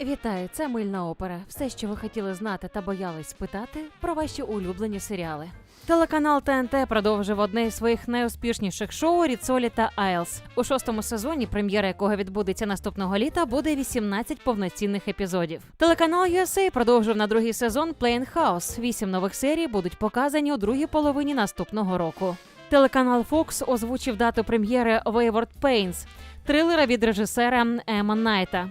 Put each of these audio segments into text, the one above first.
Вітаю, це мильна опера. Все, що ви хотіли знати та боялись спитати про ваші улюблені серіали. Телеканал ТНТ продовжив одне із своїх найуспішніших шоу Ріцолі та Айлс. У шостому сезоні, прем'єра якого відбудеться наступного літа, буде 18 повноцінних епізодів. Телеканал USA продовжив на другий сезон Playing House. Вісім нових серій будуть показані у другій половині наступного року. Телеканал Fox озвучив дату прем'єри Wayward Pains, трилера від режисера Ема Найта.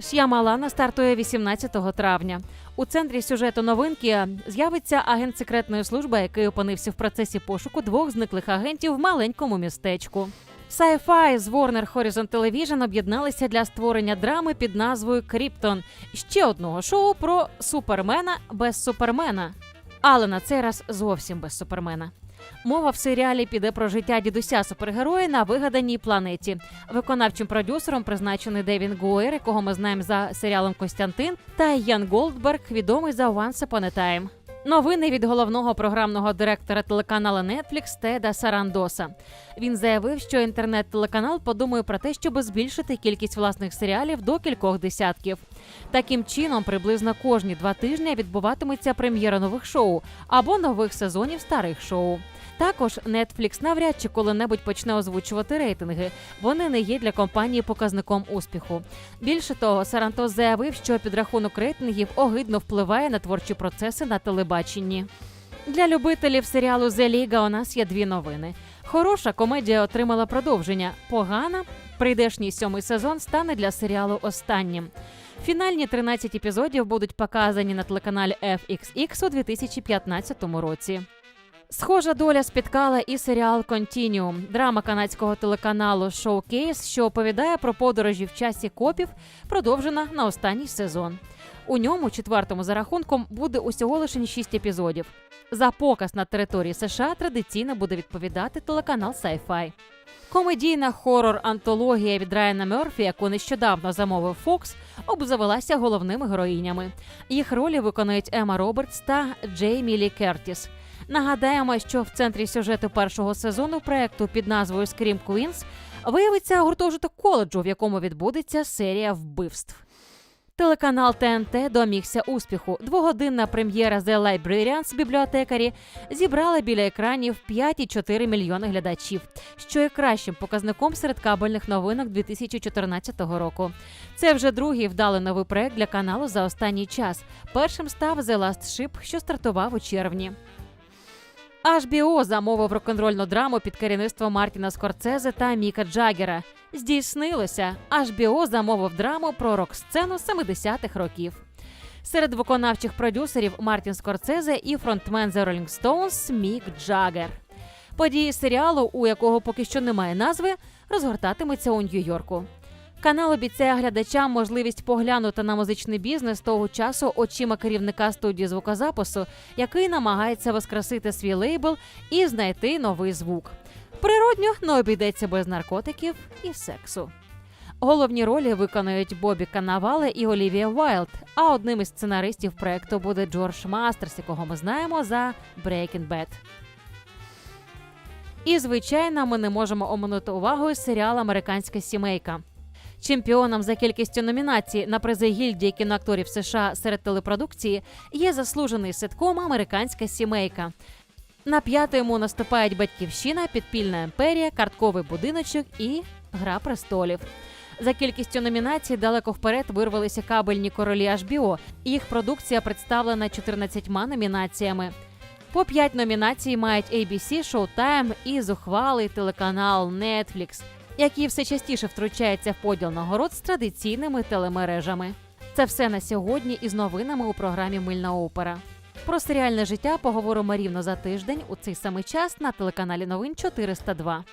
Ш'ямалана стартує 18 травня. У центрі сюжету новинки з'явиться агент секретної служби, який опинився в процесі пошуку двох зниклих агентів в маленькому містечку. Sci-Fi з Warner Horizon Television об'єдналися для створення драми під назвою Кріптон, ще одного шоу про супермена без супермена. Але на цей раз зовсім без супермена. Мова в серіалі піде про життя дідуся супергероя на вигаданій планеті. Виконавчим продюсером призначений Девін Гуер, якого ми знаємо за серіалом Костянтин, та Ян Голдберг, відомий за Once Upon a Time. Новини від головного програмного директора телеканалу Netflix Теда Сарандоса. Він заявив, що інтернет-телеканал подумає про те, щоб збільшити кількість власних серіалів до кількох десятків. Таким чином, приблизно кожні два тижні відбуватиметься прем'єра нових шоу або нових сезонів старих шоу. Також Netflix навряд чи коли-небудь почне озвучувати рейтинги. Вони не є для компанії показником успіху. Більше того, Сарантос заявив, що підрахунок рейтингів огидно впливає на творчі процеси на телебаченні. Для любителів серіалу «The League» у нас є дві новини. Хороша комедія отримала продовження. Погана прийдешній сьомий сезон стане для серіалу останнім. Фінальні 13 епізодів будуть показані на телеканалі FXX у 2015 році. Схожа доля спіткала і серіал Контініум, драма канадського телеканалу Showcase, що оповідає про подорожі в часі копів, продовжена на останній сезон. У ньому, четвертому за рахунком, буде усього лише 6 епізодів. За показ на території США традиційно буде відповідати телеканал Sci-Fi. Комедійна хорор-антологія від Райана Мерфі, яку нещодавно замовив Фокс, обзавелася головними героїнями. Їх ролі виконують Ема Робертс та Джеймі Лі Кертіс. Нагадаємо, що в центрі сюжету першого сезону проекту під назвою Scream Queens виявиться гуртожиток коледжу, в якому відбудеться серія вбивств. Телеканал ТНТ домігся успіху. Двогодинна прем'єра The Librarians бібліотекарі зібрала біля екранів 5,4 мільйони глядачів, що є кращим показником серед кабельних новинок 2014 року. Це вже другий вдалий новий проект для каналу за останній час. Першим став The Last Ship, що стартував у червні. HBO замовив рок-н-рольну драму під керівництвом Мартіна Скорцезе та Міка Джаггера. Здійснилося. HBO замовив драму про рок-сцену 70-х років. Серед виконавчих продюсерів Мартін Скорцезе і фронтмен The Rolling Stones Мік Джаггер. Події серіалу, у якого поки що немає назви, розгортатимуться у Нью-Йорку. Канал обіцяє глядачам можливість поглянути на музичний бізнес того часу очима керівника студії звукозапису, який намагається воскресити свій лейбл і знайти новий звук. Природньо не обійдеться без наркотиків і сексу. Головні ролі виконують Бобі Канавале і Олівія Вайлд. А одним із сценаристів проекту буде Джордж Мастерс, якого ми знаємо за Breaking Bad. І звичайно, ми не можемо оминути увагою серіал Американська сімейка. Чемпіоном за кількістю номінацій на призи гільдії кіноакторів США серед телепродукції є заслужений ситком Американська сімейка. На п'яту йому наступають батьківщина, підпільна імперія, картковий будиночок і Гра престолів. За кількістю номінацій далеко вперед вирвалися кабельні королі HBO. Їх продукція представлена 14 номінаціями. По п'ять номінацій мають ABC, Showtime і зухвалий телеканал Netflix, який все частіше втручається в поділ нагород з традиційними телемережами. Це все на сьогодні із новинами у програмі Мильна опера. Про серіальне життя поговоримо рівно за тиждень у цей самий час на телеканалі Новин 402.